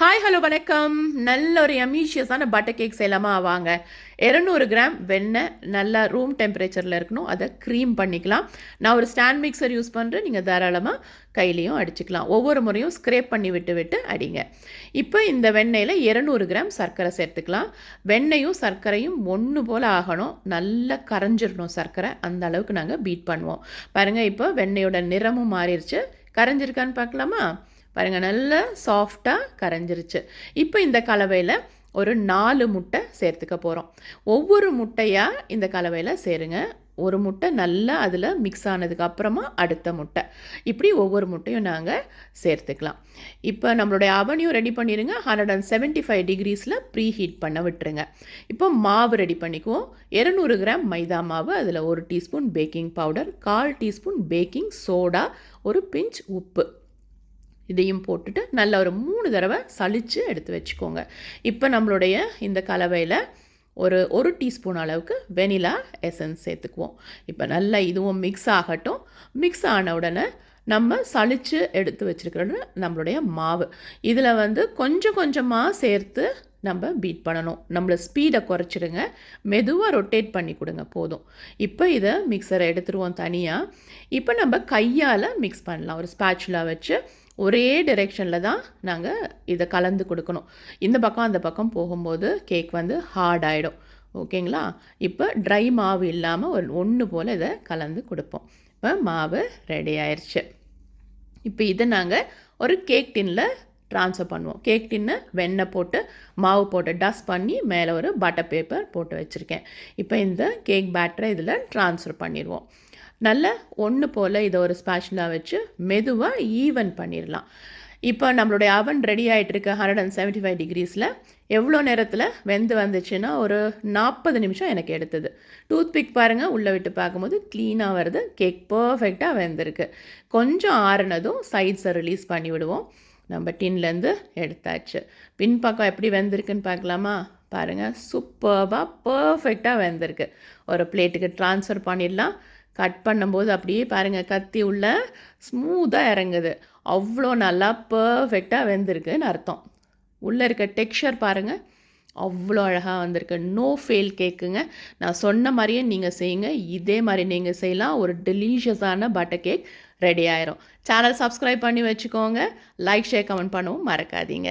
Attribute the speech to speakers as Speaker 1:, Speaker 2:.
Speaker 1: Hi hello வணக்கம். நல்ல ஒரு எமீஷியஸான பட்டர் கேக் செய்யலாமா? வாங்க. இரநூறு கிராம் வெண்ணெய் நல்லா ரூம் டெம்பரேச்சரில் இருக்கணும். அதை க்ரீம் பண்ணிக்கலாம். நான் ஒரு ஸ்டாண்ட் மிக்சர் யூஸ் பண்ணுறேன் நீங்கள் தாராளமாக கையிலையும் அடிச்சுக்கலாம். ஒவ்வொரு முறையும் ஸ்க்ரேப் பண்ணி விட்டு விட்டு அடிங்க. இப்போ இந்த வெண்ணெயில் இரநூறு கிராம் சர்க்கரை சேர்த்துக்கலாம். வெண்ணெயும் சர்க்கரையும் ஒன்று போல் ஆகணும். நல்லா கரைஞ்சிடணும் சர்க்கரை. அந்த அளவுக்கு நாங்கள் பீட் பண்ணுவோம். பாருங்கள் இப்போ வெண்ணெயோட நிறமும் மாறிடுச்சு. கரைஞ்சிருக்கான்னு பார்க்கலாமா? பாருங்கள் நல்லா சாஃப்டாக கரைஞ்சிருச்சு. இப்போ இந்த கலவையில் ஒரு நாலு முட்டை சேர்த்துக்க போகிறோம் ஒவ்வொரு முட்டையாக இந்த கலவையில் சேருங்க. ஒரு முட்டை நல்லா அதில் மிக்ஸ் ஆனதுக்கு அப்புறமா அடுத்த முட்டை. இப்படி ஒவ்வொரு முட்டையும் நாங்கள் சேர்த்துக்கலாம். இப்போ நம்மளுடைய அவனையும் ரெடி பண்ணிடுங்க ஹண்ட்ரட் அண்ட் செவன்ட்டி ஃபைவ் டிகிரிஸில் ப்ரீ ஹீட் பண்ண விட்டுருங்க. இப்போ மாவு ரெடி பண்ணிக்குவோம். இரநூறு கிராம் மைதா மாவு அதில் ஒரு டீஸ்பூன் பேக்கிங் பவுடர் கால் டீஸ்பூன் பேக்கிங் சோடா ஒரு பிஞ்ச் உப்பு. இதையும் போட்டுட்டு நல்லா ஒரு மூணு தடவை சளிச்சு எடுத்து வச்சுக்கோங்க. இப்போ நம்மளுடைய இந்த கலவையில் ஒரு ஒரு டீஸ்பூன் அளவுக்கு வெனிலா எசன்ஸ் சேர்த்துக்குவோம். இப்போ நல்லா இதுவும் மிக்ஸ் ஆகட்டும். மிக்ஸ் ஆன உடனே நம்ம சளிச்சு எடுத்து வச்சுருக்கிறது நம்மளுடைய மாவு. இதில் வந்து கொஞ்சம் கொஞ்சமாக சேர்த்து நம்ம பீட் பண்ணணும். நம்மளை ஸ்பீடை குறைச்சிடுங்க. மெதுவாக ரொட்டேட் பண்ணி கொடுங்க போதும். இப்போ இதை மிக்சரை எடுத்துருவோம் தனியாக இப்போ நம்ம கையால் மிக்ஸ் பண்ணலாம். ஒரு ஸ்பேச்சுலா வச்சு ஒரே டிரெக்ஷனில் தான் நாங்கள் இதை கலந்து கொடுக்கணும். இந்த பக்கம் அந்த பக்கம் போகும்போது கேக் வந்து ஹார்ட் ஆகிடும் ஓகேங்களா? இப்போ ட்ரை மாவு இல்லாமல் ஒரு ஒன்று போல் இதை கலந்து கொடுப்போம். இப்போ மாவு ரெடி ஆயிடுச்சு இப்போ இதை நாங்கள் ஒரு கேக் டின்னில் ட்ரான்ஸ்ஃபர் பண்ணுவோம். கேக் டின்னு வெண்ணெய் போட்டு மாவு போட்டு டஸ்ட் பண்ணி மேலே ஒரு பட்டர் பேப்பர் போட்டு வச்சுருக்கேன். இப்போ இந்த கேக் பேட்டரை இதில் ட்ரான்ஸ்ஃபர் பண்ணிடுவோம். நல்ல ஒன்று போல் இதை ஒரு ஸ்பேஷலாக வச்சு மெதுவாக ஈவன் பண்ணிடலாம் இப்போ நம்மளுடைய அவன் ரெடி ஆகிட்டுருக்கு ஹண்ட்ரட் அண்ட் செவன்ட்டி ஃபைவ் டிகிரிஸில் எவ்வளோ நேரத்தில் வெந்து வந்துச்சுன்னா ஒரு நாற்பது நிமிஷம் எனக்கு எடுத்தது. டூத் பிக் பாருங்கள் உள்ளே விட்டு பார்க்கும்போது க்ளீனாக வருது. கேக் பர்ஃபெக்டாக வெந்திருக்கு. கொஞ்சம் ஆறுனதும் சைட்ஸை ரிலீஸ் பண்ணி விடுவோம். நம்ம டின்லேருந்து எடுத்தாச்சு. பின்பக்கம் எப்படி வெந்திருக்குன்னு பார்க்கலாமா? பாருங்கள் சூப்பர்பாக பர்ஃபெக்டாக வெந்திருக்கு. ஒரு பிளேட்டுக்கு ட்ரான்ஸ்ஃபர் பண்ணிடலாம் கட் பண்ணும்போது அப்படியே பாருங்கள் கத்தி உள்ள ஸ்மூத்தாக இறங்குது. அவ்வளோ நல்லா பர்ஃபெக்டாக வெந்திருக்குன்னு அர்த்தம். உள்ளே இருக்க டெக்ஸ்சர் பாருங்கள் அவ்வளோ அழகாக வந்திருக்கு. நோ ஃபெயில் கேக்குங்க நான் சொன்ன மாதிரியே நீங்கள் செய்யுங்க. இதே மாதிரி நீங்கள் செய்யலாம். ஒரு டெலிஷியஸான பட்டர் கேக் ரெடி ஆயிரும். சேனல் சப்ஸ்கிரைப் பண்ணி வச்சுக்கோங்க. லைக் ஷேர் கமெண்ட் பண்ணவும் மறக்காதீங்க.